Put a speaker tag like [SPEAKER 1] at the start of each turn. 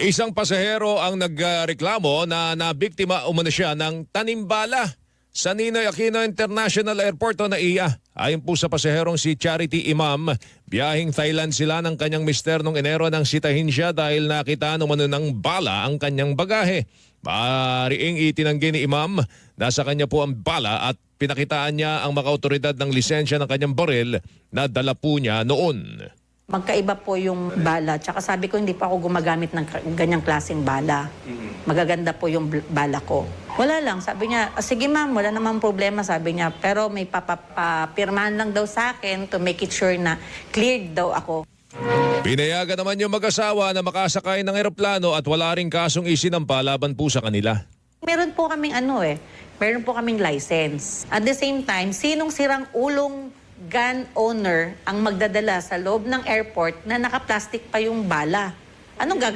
[SPEAKER 1] Isang pasahero ang nagreklamo na nabiktima umano siya ng tanimbala sa Ninoy Aquino International Airport o NAIA. Ayon po sa pasaherong si Charity Imam, biyahing Thailand sila ng kanyang mister noong Enero nang sitahin siya dahil nakita umano ng bala ang kanyang bagahe. Maariing itinanggi ni Imam na sa kanya po ang bala at pinakitaan niya ang mga otoridad ng lisensya ng kanyang baril na dala po niya noon.
[SPEAKER 2] Magkaiba po yung bala. Tsaka sabi ko, hindi pa ako gumagamit ng ganyang klaseng bala. Magaganda po yung bala ko. Wala lang. Sabi niya, "Ah, sige ma'am, wala namang problema, sabi niya. Pero may papapirmahan lang daw sa akin to make it sure na cleared daw ako.
[SPEAKER 1] Pinayagan naman yung mag-asawa na makasakay ng eroplano at wala ring kasong isinampa laban po sa kanila.
[SPEAKER 2] Meron po kaming ano eh, meron po kaming license. At the same time, sinong sirang ulong gun owner ang magdadala sa loob ng airport na naka-plastic pa yung bala? Anong gagawin?